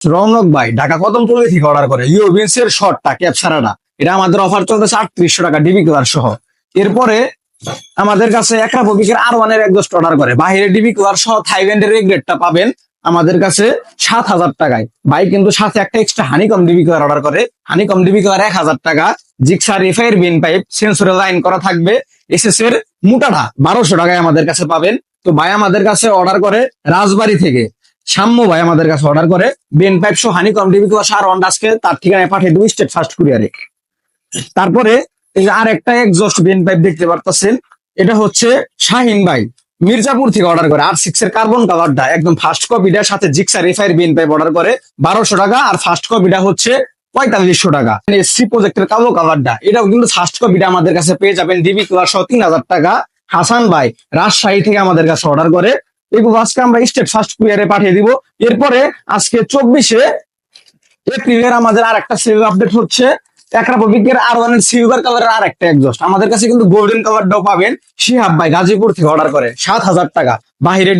রৌনক ভাই, ঢাকা কদমতলি থেকে অর্ডার করে। ইউবিএস এর শর্টটা ক্যাপসারাটা এটা আমাদের অফার চলতেছে আটত্রিশশো টাকা ডিবি কালার সহ। এরপরে আমাদের কাছে একরা পবিকের আর ওয়ানের একজস্ট অর্ডার করে। বাহিরে ডিবি কালার সহ থাইল্যান্ডের এই গ্রেডটা পাবেন আমাদের কাছে সাত হাজার টাকায়। ভাই কিন্তু সাথে একটা extra honeycomb DB colour order করে। হানিকম ডিবি কালার এক হাজার টাকা। জিক্সার এফআইয়ের বিন পাইপ সেন্সরে লাইন করা থাকবে। এসএস এর মোটাটা বারোশো টাকায় আমাদের কাছে পাবেন। তো ভাই আমাদের কাছে অর্ডার করে রাজবাড়ি থেকে। সাম্য ভাই আমাদের কাছে অর্ডার করে। বেন পাইপ সহ হানিকম ডিবি কালার সার আজকে তার ঠিকানায় পাঠিয়ে দেবো স্টেট ফার্স্ট কুরিয়ারে তারপরে আর একটা এক্সস্ট বেন পাইপ দেখতে পারতেছেন, এটা হচ্ছে শাহিন ভাই, মির্জাপুর থেকে অর্ডার করে। আর সিক্স এর কার্বন কাভারটা একদম ফার্স্ট কপিটার সাথে Gixxer FIR bend pipe order করে, বারোশো টাকা আর ফার্স্ট কপিটা হচ্ছে পঁয়তাল্লিশশো টাকা। এসসি প্রজেক্টের কালো কাভারটা এটাও কিন্তু ফার্স্ট কপিটা আমাদের কাছে পেয়ে যাবেন। ডিবি সহ তিন হাজার টাকা। হাসান ভাই, রাজশাহী থেকে আমাদের কাছে অর্ডার করে। এগুলো আজকে আমরা স্টেট ফার্স্ট কুরিয়ারে পাঠিয়ে দিব। এরপরে আজকে চব্বিশে এপ্রিলের আমাদের আর একটা সেল আপডেট হচ্ছে আর সিলভার একজস্ট আমাদের কাছে কিন্তু গোল্ডেন পাবেন। গাজীপুর থেকে অর্ডার করে। সাত হাজার টাকা।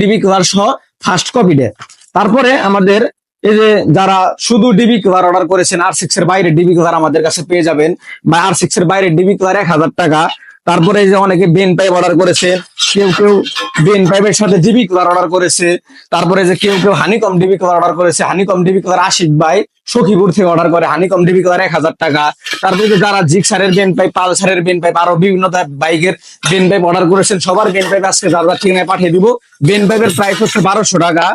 ডিবি সহ ফার্স্ট কপিডে তারপরে আমাদের এই যে যারা শুধু ডিবি কালার অর্ডার করেছেন আর সিক্স এর বাইরে ডিবি কালার আমাদের কাছে পেয়ে যাবেন। বা আর সিক্স এর বাইরে ডিবি কালার এক হাজার টাকা। তারপরে যে অনেকে বেন পাইপ অর্ডার করেছে, কেউ কেউ বেন পাইপের সাথে ডিবি কালার অর্ডার করেছে, তারপরে যে কেউ কেউ হানিকম ডিবি কালার অর্ডার করেছে হানিকম ডিবি কালার আশিক ভাই সখীপুর থেকে অর্ডার করে হানিকম ডিবি কালার এক হাজার টাকা। তারপরে যে যারা জিক্সারের বেন পাইপ পালসারের বেন পাইপ আরও বিভিন্ন বাইকের বেন পাইপ অর্ডার করেছেন, সবার বেন পাইপ আজকে যার ঠিকানায় পাঠিয়ে দিব। বেন পাইপের প্রাইস হচ্ছে বারোশো টাকা।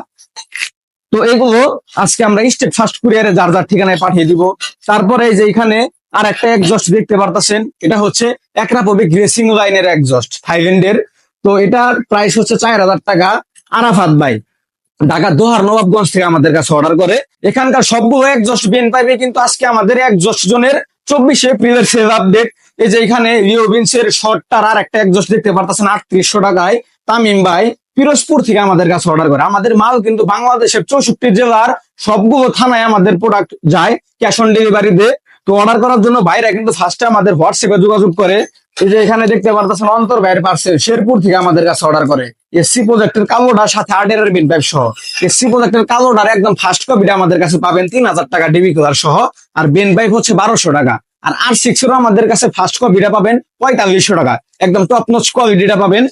তো এগুলো আজকে আমরা স্টেট ফার্স্ট কুরিয়ারে যার যার ঠিকানায় পাঠিয়ে দিব। তারপরে যে এখানে আর একটা একজস্ট দেখতে পারতেছেন, এটা হচ্ছে একরাপবিক রেসিং লাইনের একজস্ট থাইল্যান্ডের তো এটার প্রাইস হচ্ছে চার হাজার টাকা, আরাফাত ভাই। ঢাকা দোহার নবাবগঞ্জ থেকে আমাদের কাছে অর্ডার করে। এখানকার সবগুলো একজস্ট বেন পাইবে কিন্তু আজকে আমাদের একজস্ট জনের চব্বিশে এপ্রিলের সেল আপডেট এই যে এখানে লিওবিন্স এর শর্টটার আর একটা একজস্ট দেখতে পারতেছেন, আটত্রিশশো টাকায়। তামিম ভাই, পিরোজপুর থেকে আমাদের কাছে অর্ডার করে। আমাদের মাল কিন্তু বাংলাদেশের চৌষট্টি জেলার সবগুলো থানায় আমাদের প্রোডাক্ট যায় ক্যাশ অন ডেলিভারিতে তো অর্ডার করার জন্য বাইরে কিন্তু ফার্স্টে আমাদের হোয়াটসঅ্যাপে যোগাযোগ করে। এই যে এখানে দেখতে পারতেছেন অন্তর বাইরে পার্সেল শেরপুর থেকে আমাদের কাছে অর্ডার করে। এসসি প্রজেক্টের কালোটার সাথে আর্ডারের বিন পাইপ সহ। এসসি প্রজেক্টের কালোটার একদম ফার্স্ট কপিটা আমাদের কাছে পাবেন তিন হাজার টাকা ডিবি কালার সহ। আর বেন পাইপ হচ্ছে বারোশো টাকা। আর আর সিক্স এরও আমাদের কাছে ফার্স্ট কপিটা পাবেন পঁয়তাল্লিশশো টাকা। একদম টপ নোচ কোয়ালিটিটা পাবেন।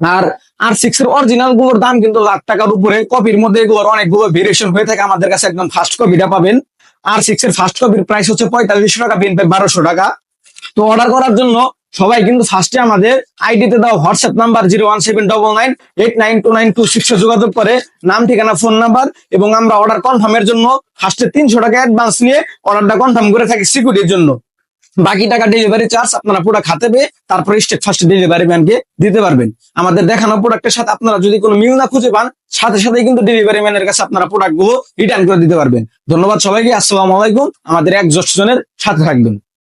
আর আর সিক্স এর অরিজিনালগুলোর দাম কিন্তু লাখ টাকার উপরে। কপির মধ্যে এগুলোর অনেকগুলো ভেরিয়েশন হয়ে থাকে। আমাদের কাছে একদম ফার্স্ট কপিটা পাবেন। আর সিক্স এর ফার্স্ট কপির প্রাইস হচ্ছে পঁয়তাল্লিশশো টাকা পাইপ বারোশো টাকা। তো অর্ডার করার জন্য সবাই কিন্তু ফার্স্টে আমাদের আইডিতে দাও WhatsApp number zero one seven double nine eight nine two nine two সিক্সে যোগাযোগ করে, নাম, ঠিকানা ফোন নাম্বার এবং আমরা অর্ডার কনফার্মের জন্য ফার্স্টে তিনশো টাকা অ্যাডভান্স নিয়ে অর্ডারটা কনফার্ম করে থাকি সিকিউরিটির জন্য। বাকি টাকা ডেলিভারি চার্জ আপনারা প্রোডাক্ট হাতে পেয়ে তারপরে স্টেট ফার্স্ট ডেলিভারি ম্যানকে দিতে পারবেন। আমাদের দেখানো প্রোডাক্টের সাথে আপনারা যদি কোনো মিল না খুঁজে পান, সাথে সাথে কিন্তু ডেলিভারি ম্যানের কাছে আপনারা প্রোডাক্টগুলো রিটার্ন করে দিতে পারবেন। ধন্যবাদ সবাইকে, আসসালামু আলাইকুম। আমাদের এক জনের সাথে থাকবেন।